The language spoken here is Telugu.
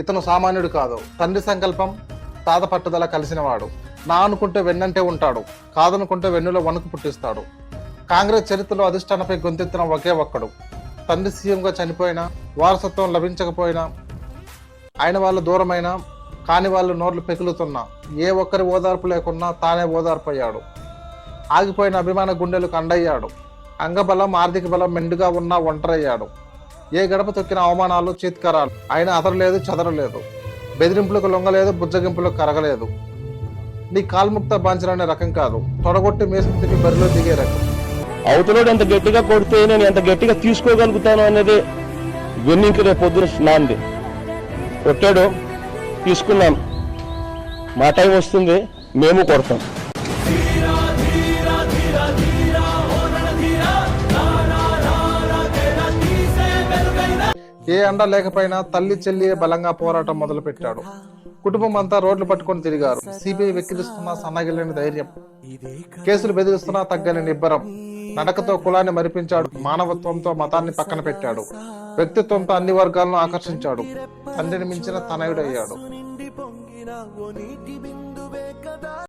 ఇతను సామాన్యుడు కాదు. తండ్రి సంకల్పం తాత పట్టుదల కలిసినవాడు. నా అనుకుంటే వెన్నంటే ఉంటాడు. కాదనుకుంటే వెన్నులో వణుకు పుట్టిస్తాడు. కాంగ్రెస్ చరిత్రలో అధిష్టానపై గొంతెత్తిన ఒకే ఒక్కడు. తండ్రి సీఎంగా చనిపోయినా వారసత్వం లభించకపోయినా ఆయన వాళ్ళు దూరమైనా కాని వాళ్ళు నోర్లు పెకులుతున్నా ఏ ఒక్కరి ఓదార్పు లేకున్నా తానే ఓదార్పు అయ్యాడు ఆగిపోయిన అభిమాన గుండెలకు అండయ్యాడు. అంగబలం ఆర్థిక బలం మెండుగా ఉన్నా ఒంటరయ్యాడు. ఏ గడప తొక్కిన అవమానాలు చీత్కరాలు? ఆయన అదరలేదు చదరలేదు. బెదిరింపులకు లొంగలేదు బుజ్జగింపులకు కరగలేదు. నీ కాల్ముక్త బాంచలనే రకం కాదు. తొడగొట్టి మేస్తికి బరిలో దిగే రకం. అవతలోడు ఎంత గట్టిగా కొడితే నేను ఎంత గట్టిగా తీసుకోగలుగుతాను అనేది వెన్నింకి రేపు పొద్దున నాంది. కొట్టాడు తీసుకున్నాం. మా టైం వస్తుంది మేము కొడతాం. ఏ అండ లేకపోయినా తల్లి చెల్లి బలంగా పోరాటం మొదలుపెట్టాడు. కుటుంబం అంతా రోడ్లు పట్టుకొని తిరిగారు. సిబిఐ వెక్కిరిస్తున్నా సన్నగిల్లని ధైర్యం. కేసులు బెదిరిస్తున్నా తగ్గని నిబ్బరం. నడకతో కులాన్ని మరిపించాడు. మానవత్వంతో మతాన్ని పక్కన పెట్టాడు. వ్యక్తిత్వంతో అన్ని వర్గాలను ఆకర్షించాడు. తండ్రిని మించిన తనయుడయ్యాడు.